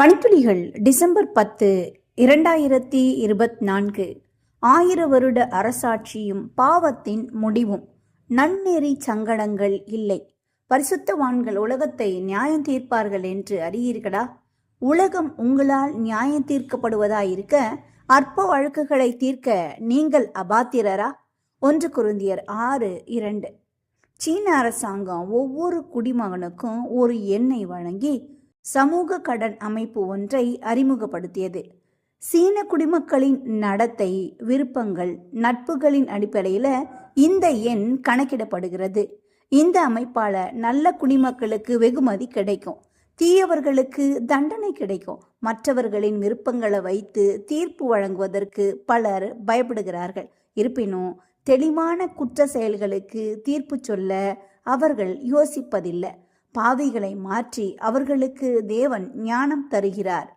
மணித்துளிகள் December பத்து இரண்டாயிரத்தி இருபத்தி நான்கு ஆயிர வருட அரசாட்சியும் பாவத்தின் முடிவும். நன்னெறி சங்கடங்கள் இல்லை. பரிசுத்தவான்கள் உலகத்தை நியாயம் தீர்ப்பார்கள் என்று அறியீர்களா? உலகம் உங்களால் நியாயம் தீர்க்கப்படுவதாயிருக்க அற்ப வழக்குகளை தீர்க்க நீங்கள் அபாத்திரரா? ஒன்று குருந்தியர் ஆறு இரண்டு. சீன அரசாங்கம் ஒவ்வொரு குடிமகனுக்கும் ஒரு எண்ணை வழங்கி சமூக கடன் அமைப்பு ஒன்றை அறிமுகப்படுத்தியது. சீன குடிமக்களின் நடத்தை விருப்பங்கள் நட்புகளின் அடிப்படையில் இந்த எண் கணக்கிடப்படுகிறது. இந்த அமைப்பால் நல்ல குடிமக்களுக்கு வெகுமதி கிடைக்கும். தீயவர்களுக்கு தண்டனை கிடைக்கும். மற்றவர்களின் விருப்பங்களை வைத்து தீர்ப்பு வழங்குவதற்கு பலர் பயப்படுகிறார்கள். இருப்பினும் தெளிவான குற்ற செயல்களுக்கு தீர்ப்பு சொல்ல அவர்கள் யோசிப்பதில்லை. பாதைகளை மாற்றி அவர்களுக்கு தேவன் ஞானம் தருகிறார்.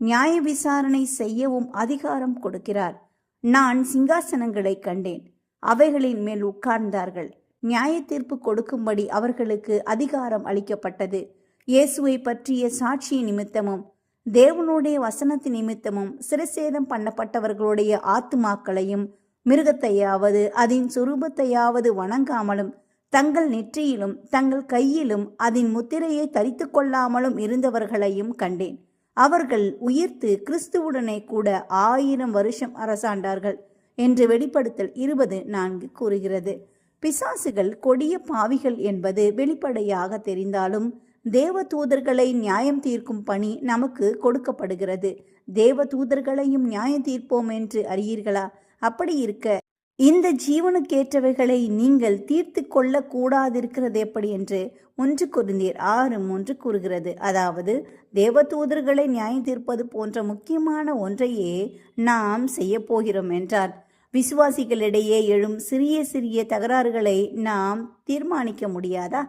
நியாய விசாரணை செய்யவும் அதிகாரம் கொடுக்கிறார். நான் சிங்காசனங்களை கண்டேன். அவைகளின் மேல் உட்கார்ந்தார்கள். நியாய தீர்ப்பு கொடுக்கும்படி அவர்களுக்கு அதிகாரம் அளிக்கப்பட்டது. இயேசுவை பற்றிய சாட்சி நிமித்தமும் தேவனுடைய வசனத்து நிமித்தமும் சிறுசேதம் பண்ணப்பட்டவர்களுடைய ஆத்துமாக்களையும் மிருகத்தையாவது அதன் சுரூபத்தையாவது வணங்காமலும் தங்கள் நெற்றியிலும் தங்கள் கையிலும் அதன் முத்திரையை தரித்து கொள்ளாமலும் இருந்தவர்களையும் கண்டேன். அவர்கள் உயிர்த்து கிறிஸ்துவுடனே கூட ஆயிரம் வருஷம் அரசாண்டார்கள் என்று வெளிப்படுத்தல் இருபது நான்கு கூறுகிறது. பிசாசுகள் கொடிய பாவிகள் என்பது வெளிப்படையாக தெரிந்தாலும் தேவ தூதர்களை நியாயம் தீர்க்கும் பணி நமக்கு கொடுக்கப்படுகிறது. தேவ தூதர்களையும் நியாயம் தீர்ப்போம் என்று அறியீர்களா? அப்படி இருக்க இந்த ஜீவனுக்கேற்றவைகளை நீங்கள் தீர்த்து கொள்ள கூடாதிருக்கிறது எப்படி என்று ஒன்று குருந்தீர் ஆறு மூன்று கூறுகிறது. அதாவது தேவதூதர்களை நியாயம் தீர்ப்பது போன்ற முக்கியமான ஒன்றையே நாம் செய்ய போகிறோம் என்றார். விசுவாசிகளிடையே எழும் சிறிய சிறிய தகராறுகளை நாம் தீர்மானிக்க முடியாதா?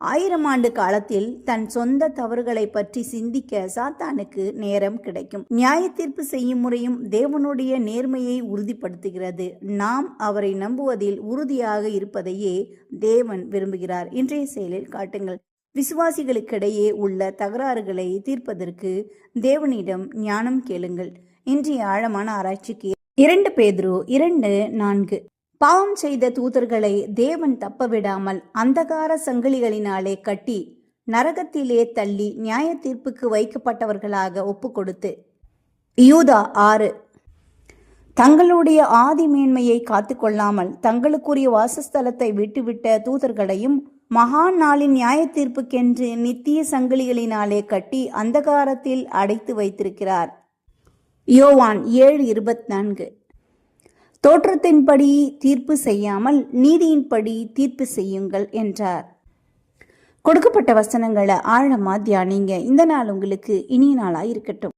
ஆயிரம் ஆண்டு காலத்தில் தன் சொந்த தவறுகளை பற்றி சிந்திக்க சாத்தானுக்கு நேரம் கிடைக்கும். நியாய தீர்ப்பு செய்யும் முறையும் தேவனுடைய நேர்மையை உறுதிப்படுத்துகிறது. நாம் அவரை நம்புவதில் உறுதியாக இருப்பதையே தேவன் விரும்புகிறார். இன்றைய செயலில் காட்டுங்கள். விசுவாசிகளுக்கிடையே உள்ள தகராறுகளை தீர்ப்பதற்கு தேவனிடம் ஞானம் கேளுங்கள். இன்றைய ஆழமான ஆராய்ச்சிக்கு இரண்டு பேதுரு இரண்டு நான்கு. பாவம் செய்த தூதர்களை தேவன் தப்பவிடாமல் அந்தகார சங்கிலிகளினாலே கட்டி நரகத்திலே தள்ளி நியாய தீர்ப்புக்கு வைக்கப்பட்டவர்களாக ஒப்பு கொடுத்து யூதா ஆறு. தங்களுடைய ஆதி மேன்மையை காத்துக்கொள்ளாமல் தங்களுக்குரிய வாசஸ்தலத்தை விட்டுவிட்ட தூதர்களையும் மகா நாளின் நியாய தீர்ப்புக்கென்று நித்திய சங்கிலிகளினாலே கட்டி அந்தகாரத்தில் அடைத்து வைத்திருக்கிறார். யோவான் ஏழு இருபத்தி நான்கு. தோற்றத்தின்படி தீர்ப்பு செய்யாமல் நீதியின்படி தீர்ப்பு செய்யுங்கள் என்றார். கொடுக்கப்பட்ட வசனங்களை ஆழமாக தியானிங்க. இந்த நாள் உங்களுக்கு இனிய நாளாக இருக்கட்டும்